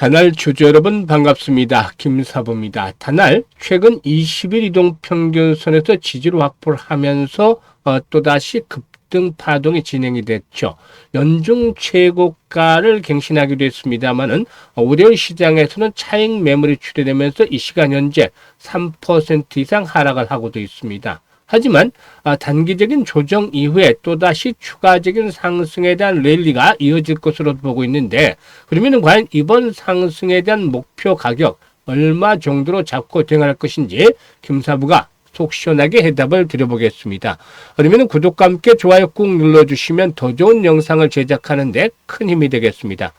단알 주주 여러분 반갑습니다. 김사부입니다. 단알 최근 20일 이동 평균선에서 지지를 확보를 하면서 어, 또다시 급등 파동이 진행이 됐죠. 연중 최고가를 갱신하기도 했습니다만은 어, 월요일 시장에서는 차익 매물이 출현되면서 이 시간 현재 3% 이상 하락을 하고도 있습니다. 하지만 아, 단기적인 조정 이후에 또다시 추가적인 상승에 대한 랠리가 이어질 것으로 보고 있는데 그러면 과연 이번 상승에 대한 목표 가격 얼마 정도로 잡고 대응할 것인지 김사부가 속 시원하게 해답을 드려보겠습니다. 그러면 구독과 함께 좋아요 꾹 눌러주시면 더 좋은 영상을 제작하는데 큰 힘이 되겠습니다.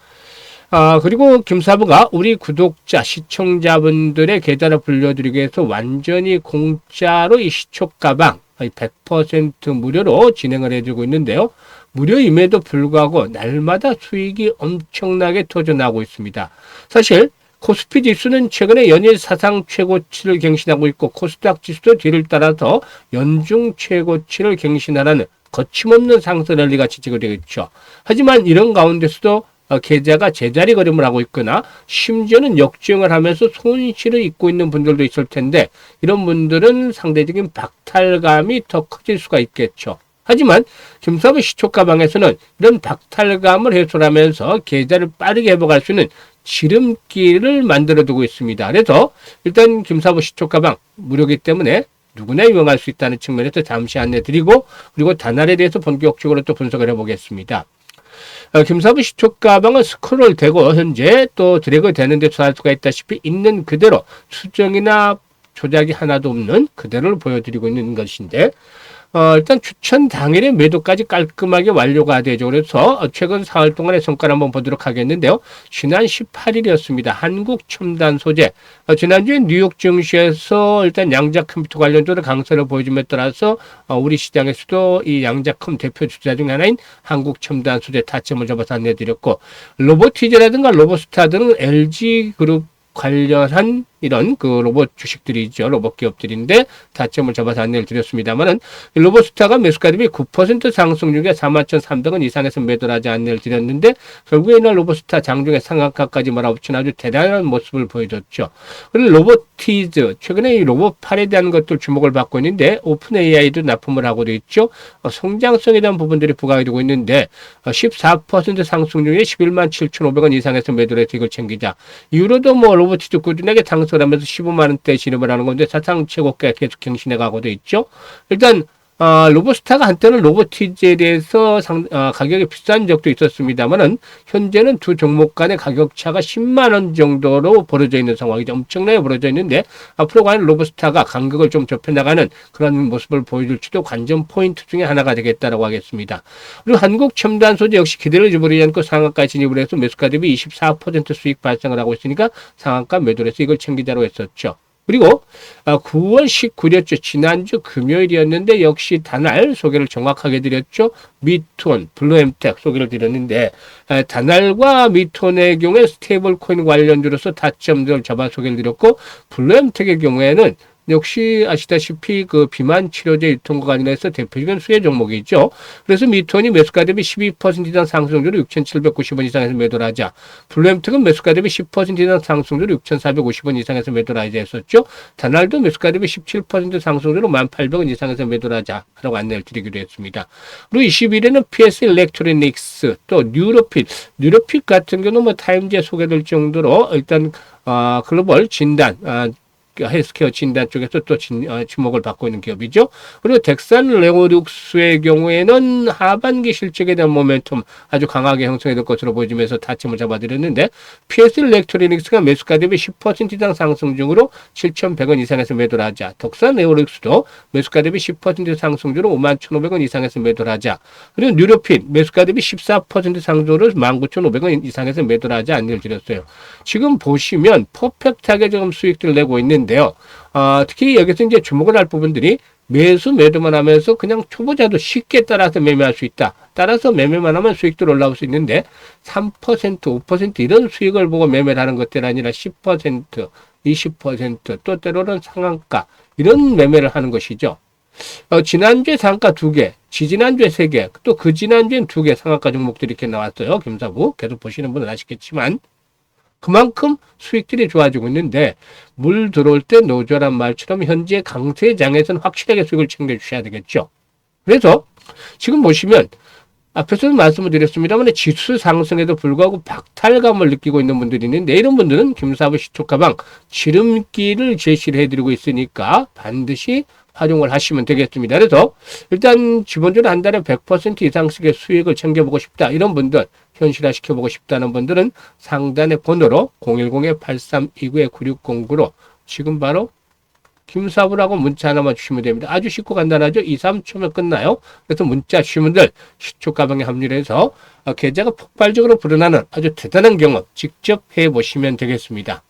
아, 그리고 김사부가 우리 구독자, 시청자분들의 계좌를 불려드리기 위해서 완전히 공짜로 이 시초 가방 100% 무료로 진행을 해주고 있는데요. 무료임에도 불구하고 날마다 수익이 엄청나게 터져나오고 있습니다. 사실 코스피 지수는 최근에 연일 사상 최고치를 갱신하고 있고 코스닥 지수도 뒤를 따라서 연중 최고치를 갱신하라는 거침없는 상승 랠리가 지지가 되겠죠. 하지만 이런 가운데서도 어, 계좌가 제자리 걸음을 하고 있거나 심지어는 역주행을 하면서 손실을 입고 있는 분들도 있을 텐데 이런 분들은 상대적인 박탈감이 더 커질 수가 있겠죠. 하지만 김사부 시초가방에서는 이런 박탈감을 해소하면서 계좌를 빠르게 회복할 수 있는 지름길을 만들어 두고 있습니다. 그래서 일단 김사부 시초가방 무료기 때문에 누구나 이용할 수 있다는 측면에서 잠시 안내 드리고 그리고 단알에 대해서 본격적으로 또 분석을 해보겠습니다. 어, 김사부 시초 가방은 스크롤 되고 현재 또 드래그 되는 데서 할 수가 있다시피 있는 그대로 수정이나 조작이 하나도 없는 그대로를 보여드리고 있는 것인데 어, 일단 추천 당일에 매도까지 깔끔하게 완료가 되죠. 그래서 최근 사흘 동안의 성과를 한번 보도록 하겠는데요. 지난 18일이었습니다. 한국 첨단 소재. 어, 지난주에 뉴욕 증시에서 일단 양자 컴퓨터 관련주로 강세를 보여줌에 따라서 어, 우리 시장에서도 이 양자컴 대표 주자 중 하나인 한국 첨단 소재 타점을 잡아서 안내드렸고 로보티즈라든가 로보스타 등은 LG 그룹 관련한 이런 그 로봇 주식들이 있죠. 로봇 기업들인데 다점을 잡아서 안내를 드렸습니다만은 로봇스타가 매수가 대비 9% 상승 중에 41,300원 이상에서 매도를 하지 안내를 드렸는데 결국에 이날 로봇스타 장중에 상한가까지 몰아붙인 아주 대단한 모습을 보여줬죠. 그리고 로봇티즈 최근에 이 로봇팔에 대한 것들 주목을 받고 있는데 오픈 AI도 납품을 하고도 있죠. 어, 성장성에 대한 부분들이 부각이 되고 있는데 14% 어, 상승 중에 11만 7,500원 이상에서 매도를 해서 이걸 챙기자. 이후로도 뭐 로봇티즈 꾸준하게 상승 상승하면서 15만 원대 진입을 하는 건데 사상 최고가 계속 경신해 가고도 있죠. 일단 어, 로보스타가 한때는 로보티즈에 대해서 상, 어, 가격이 비싼 적도 있었습니다만은 현재는 두 종목 간의 가격 차가 10만 원 정도로 벌어져 있는 상황이죠. 엄청나게 벌어져 있는데 앞으로 과연 로보스타가 간격을 좀 좁혀 나가는 그런 모습을 보여줄지도 관전 포인트 중에 하나가 되겠다라고 하겠습니다. 그리고 한국 첨단 소재 역시 기대를 저버리지 않고 상한가 진입을 해서 매수가 대비 24% 수익 발생을 하고 있으니까 상한가 매도를 해서 이걸 챙기자로 했었죠. 그리고 9월 아, 19일이었죠. 지난주 금요일이었는데 역시 단알 소개를 정확하게 드렸죠. 미톤, 블루엠텍 소개를 드렸는데 아, 단알과 미톤의 경우에 스테이블 코인 관련주로서 다점들을 잡아 소개를 드렸고 블루엠텍의 경우에는 역시 아시다시피 그 비만 치료제 유통과 관련해서 대표적인 수혜 종목이 있죠. 그래서 미톤이 매수가 대비 12% 이상 상승률로 6,790원 이상에서 매도를 하자. 블루엠텍은 매수가 대비 10% 이상 상승률로 6,450원 이상에서 매도를 하자 했었죠. 단알도 매수가 대비 17% 상승률로 1,800원 이상에서 매도를 하자. 라고 안내를 드리기로 했습니다. 그리고 21일에는 PS 일렉트로닉스 또 뉴로핏, 뉴로핏 같은 경우는 뭐 타임즈에 소개될 정도로 일단 어, 글로벌 진단, 어, 헬스케어 진단 쪽에서 또 진, 어, 주목을 받고 있는 기업이죠. 그리고 덱산 레오룩스의 경우에는 하반기 실적에 대한 모멘텀 아주 강하게 형성이 될 것으로 보여지면서 타점을 잡아드렸는데 PS 일렉트로닉스가 매수가 대비 10% 이상 상승 중으로 7,100원 이상에서 매도를 하자. 덕산 레오룩스도 매수가 대비 10% 상승 중으로 51,500원 이상에서 매도를 하자. 그리고 뉴로핀 매수가 대비 14% 상승으로 19,500원 이상에서 매도를 하자 안내를 드렸어요. 지금 보시면 퍼펙트하게 지금 수익들을 내고 있는데 있는데요. 어, 특히 여기서 이제 주목을 할 부분들이 매수 매도만 하면서 그냥 초보자도 쉽게 따라서 매매할 수 있다. 따라서 매매만 하면 수익도 올라올 수 있는데 3% 5% 이런 수익을 보고 매매를 하는 것들이 아니라 10% 20%또 때로는 상한가 이런 매매를 하는 것이죠. 어, 지난주에 상한가 두 개, 지지난주에 세 개, 또 그 지난주엔 두 개 상한가 종목들이 이렇게 나왔어요. 김사부 계속 보시는 분은 아시겠지만 그만큼 수익들이 좋아지고 있는데 물 들어올 때 노조란 말처럼 현재 강세장에서는 확실하게 수익을 챙겨주셔야 되겠죠. 그래서 지금 보시면 앞에서도 말씀을 드렸습니다만 지수 상승에도 불구하고 박탈감을 느끼고 있는 분들이 있는데 이런 분들은 김사부 시초가방 지름길을 제시를 해드리고 있으니까 반드시 활용을 하시면 되겠습니다. 그래서 일단 기본적으로 한 달에 100% 이상씩의 수익을 챙겨보고 싶다 이런 분들 현실화 시켜보고 싶다는 분들은 상단의 번호로 010-8329-9609로 지금 바로 김사부라고 문자 하나만 주시면 됩니다. 아주 쉽고 간단하죠? 2, 3초면 끝나요. 그래서 문자 주시면 들 시초 가방에 합류해서 어, 계좌가 폭발적으로 불어나는 아주 대단한 경험 직접 해보시면 되겠습니다.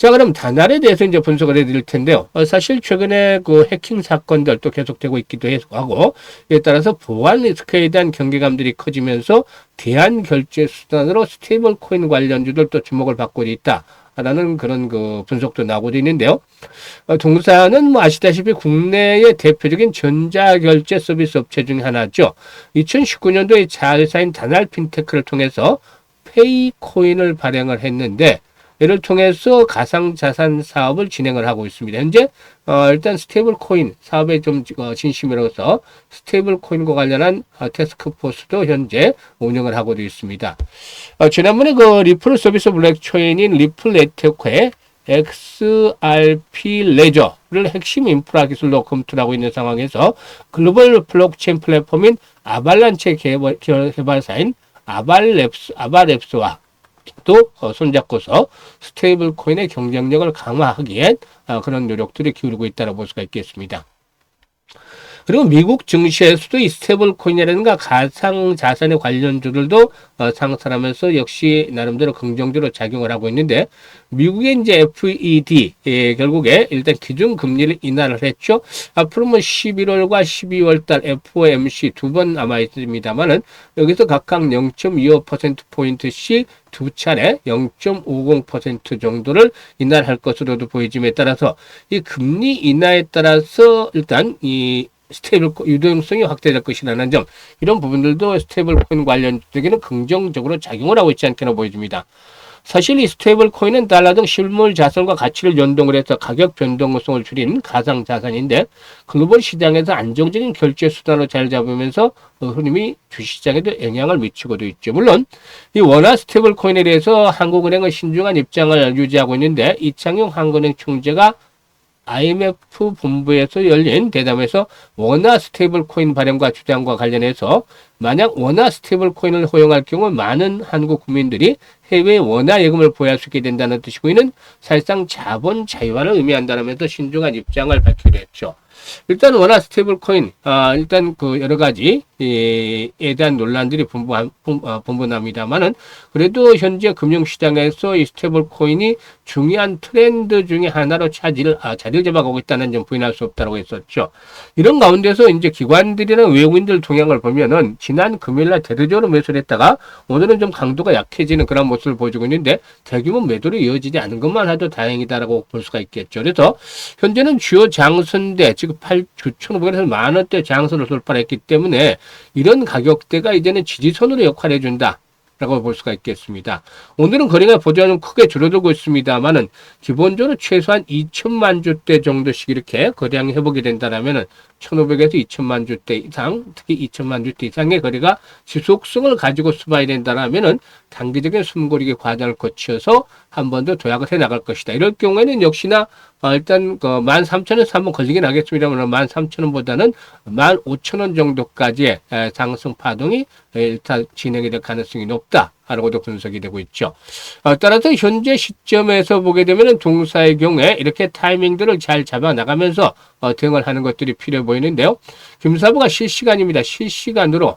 자, 그럼 다날에 대해서 이제 분석을 해드릴 텐데요. 어, 사실 최근에 그 해킹 사건들 또 계속되고 있기도 하고, 이에 따라서 보안 리스크에 대한 경계감들이 커지면서 대안 결제 수단으로 스테이블 코인 관련주들 또 주목을 받고 있다. 라는 그런 그 분석도 나오고 있는데요. 어, 동사는 뭐 아시다시피 국내의 대표적인 전자결제 서비스 업체 중에 하나죠. 2019년도에 자회사인 다날 핀테크를 통해서 페이코인을 발행을 했는데 이를 통해서 가상자산 사업을 진행을 하고 있습니다. 현재 어, 일단 스테이블 코인 사업에 좀 어, 진심이라서 스테이블 코인과 관련한 어, 테스크포스도 현재 운영을 하고 있습니다. 어, 지난번에 그 리플 서비스 블랙체인인 리플 네트워크의 XRP 레저를 핵심 인프라 기술로 검토를 하고 있는 상황에서 글로벌 블록체인 플랫폼인 아발란체 개발, 개발사인 아발랩스, 아발랩스와 또 어, 손잡고서 스테이블 코인의 경쟁력을 강화하기엔 어, 그런 노력들을 기울이고 있다고 볼 수가 있겠습니다. 그리고 미국 증시에서도 이 스테이블 코인이라든가 가상 자산의 관련주들도 어, 상승하면서 역시 나름대로 긍정적으로 작용을 하고 있는데 미국의 이제 FED 예, 결국에 일단 기준 금리를 인하를 했죠. 앞으로 뭐 11월과 12월 달 FOMC 두 번 남아 있습니다만은 여기서 각각 0.25% 포인트씩 두 차례 0.50% 정도를 인하를 할 것으로도 보이짐에 따라서 이 금리 인하에 따라서 일단 이 스테이블 유동성이 확대될 것이라는 점 이런 부분들도 스테이블 코인 관련적에는 긍정적으로 작용을 하고 있지 않게나 보여집니다. 사실 이 스테이블 코인은 달러 등 실물 자산과 가치를 연동을 해서 가격 변동성을 줄인 가상 자산인데 글로벌 시장에서 안정적인 결제 수단으로 잘 잡으면서 흐름이 주시장에도 영향을 미치고도 있죠. 물론 이 원화 스테이블 코인에 대해서 한국은행은 신중한 입장을 유지하고 있는데 이창용 한국은행 총재가 IMF 본부에서 열린 대담에서 원화 스테이블 코인 발행과 주장과 관련해서 만약 원화 스테이블 코인을 허용할 경우 많은 한국 국민들이 해외 원화 예금을 보유할 수 있게 된다는 뜻이고 이는 사실상 자본 자유화를 의미한다면서 신중한 입장을 밝히기로 했죠. 일단 원화 스테이블 코인, 아, 일단 그 여러 가지, 에 대한 논란들이 어, 분분합니다만은 그래도 현재 금융시장에서 이 스테이블 코인이 중요한 트렌드 중에 하나로 차지를, 아, 자리를 잡아가고 있다는 점 부인할 수 없다고 했었죠. 이런 가운데서 이제 기관들이나 외국인들 동향을 보면은 지난 금요일날 대대적으로 매수를 했다가 오늘은 좀 강도가 약해지는 그런 모습을 보여주고 있는데 대규모 매도로 이어지지 않은 것만 해도 다행이다라고 볼 수가 있겠죠. 그래서 현재는 주요 장선대, 지금 8, 9,500원에서 만원대 장선을 돌파했기 때문에 이런 가격대가 이제는 지지선으로 역할을 해준다. 라고 볼 수가 있겠습니다. 오늘은 거래가 보자는 크게 줄어들고 있습니다만은 기본적으로 최소한 2천만 주대 정도씩 이렇게 거래량이 회복이 된다라면은 1,500에서 2천만 주대 이상, 특히 2천만 주대 이상의 거래가 지속성을 가지고 수반이 된다라면은 단기적인 숨고르기 과정을 거쳐서 한 번 더 도약을 해 나갈 것이다. 이럴 경우에는 역시나 어, 일단 그 13,000원에서 한번 걸리긴 하겠습니다만 13,000원보다는 15,000원 정도까지의 상승 파동이 일단 진행이 될 가능성이 높다 라고도 분석이 되고 있죠. 어, 따라서 현재 시점에서 보게 되면 동사의 경우에 이렇게 타이밍들을 잘 잡아 나가면서 어, 대응을 하는 것들이 필요해 보이는데요. 김사부가 실시간입니다. 실시간으로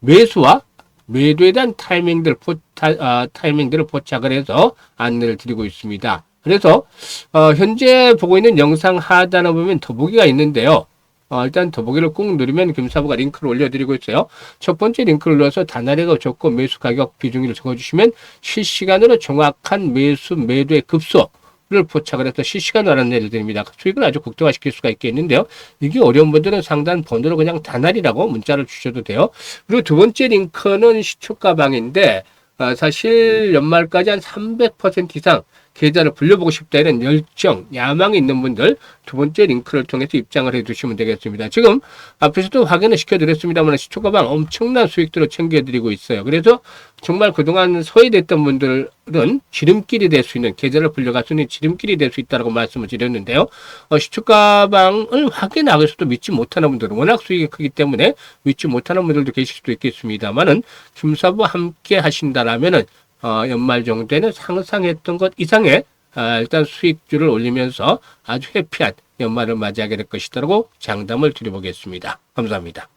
매수와 매도에 대한 타이밍들 포타, 어, 타이밍들을 포착을 해서 안내를 드리고 있습니다. 그래서 어, 현재 보고 있는 영상 하단에 보면 더보기가 있는데요. 어, 일단 더보기를 꾹 누르면 김사부가 링크를 올려드리고 있어요. 첫 번째 링크를 눌러서 단아래가 적고 매수 가격 비중을 적어주시면 실시간으로 정확한 매수 매도의 급소 를 포착을 해서 실시간으로 알아내를 드립니다. 수익을 아주 극대화시킬 수가 있겠는데요. 이게 어려운 분들은 상단 번호로 그냥 단알이라고 문자를 주셔도 돼요. 그리고 두 번째 링크는 시초가방인데 어, 사실 연말까지 한 300% 이상 계좌를 불려보고 싶다 이런 열정, 야망이 있는 분들 두 번째 링크를 통해서 입장을 해주시면 되겠습니다. 지금 앞에서도 확인을 시켜드렸습니다만 시초가방 엄청난 수익들을 챙겨드리고 있어요. 그래서 정말 그동안 소외됐던 분들은 지름길이 될 수 있는 계좌를 불려갈 수 있는 지름길이 될 수 있다고 말씀을 드렸는데요. 어, 시초가방을 확인하고서도 믿지 못하는 분들은 워낙 수익이 크기 때문에 믿지 못하는 분들도 계실 수도 있겠습니다만은 김사부 함께 하신다라면은 어, 연말 정도에는 상상했던 것 이상의 아, 일단 수익률을 올리면서 아주 해피한 연말을 맞이하게 될 것이라고 장담을 드려보겠습니다. 감사합니다.